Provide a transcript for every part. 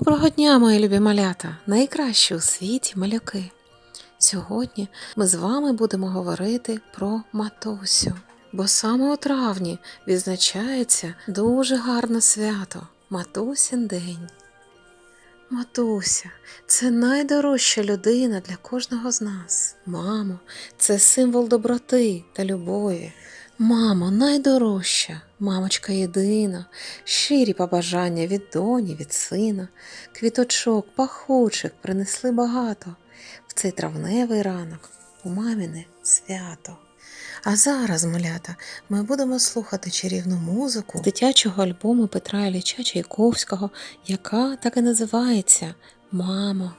Доброго дня, мої любі малята, найкращі у світі малюки. Сьогодні ми з вами будемо говорити про матусю, бо саме у травні відзначається дуже гарне свято Матусін день. Матуся це найдорожча людина для кожного з нас. Мамо, це символ доброти та любові. Мамо, найдорожча, мамочка єдина, щирі побажання від доні, від сина, квіточок, пахучих принесли багато в цей травневий ранок у мамине свято. А зараз, малята, ми будемо слухати чарівну музику з дитячого альбому Петра Ілліча Чайковського, яка так і називається Мамо.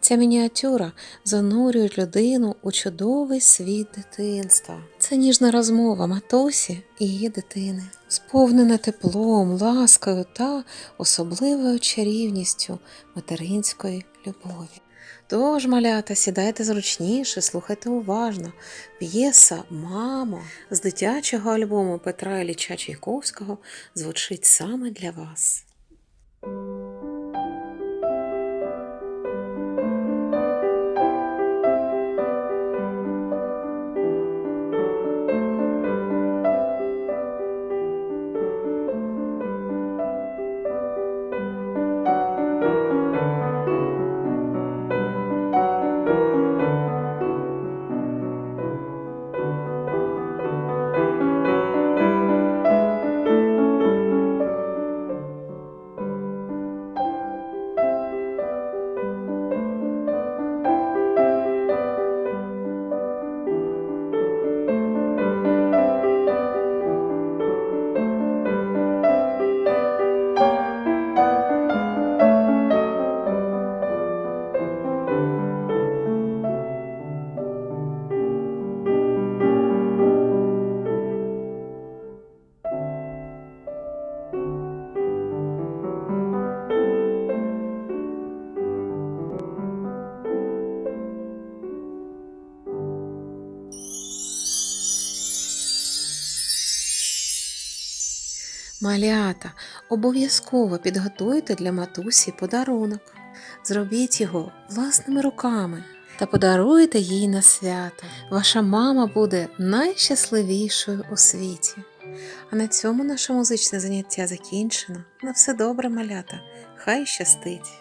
Ця мініатюра занурює людину у чудовий світ дитинства. Це ніжна розмова матусі і її дитини, сповнена теплом, ласкою та особливою чарівністю материнської любові. Тож, малята, сідайте зручніше, слухайте уважно. П'єса Мамо з дитячого альбому Петра Ілліча Чайковського звучить саме для вас. Малята, обов'язково підготуйте для матусі подарунок. Зробіть його власними руками та подаруйте їй на свято. Ваша мама буде найщасливішою у світі. А на цьому наше музичне заняття закінчено. На все добре, малята. Хай щастить!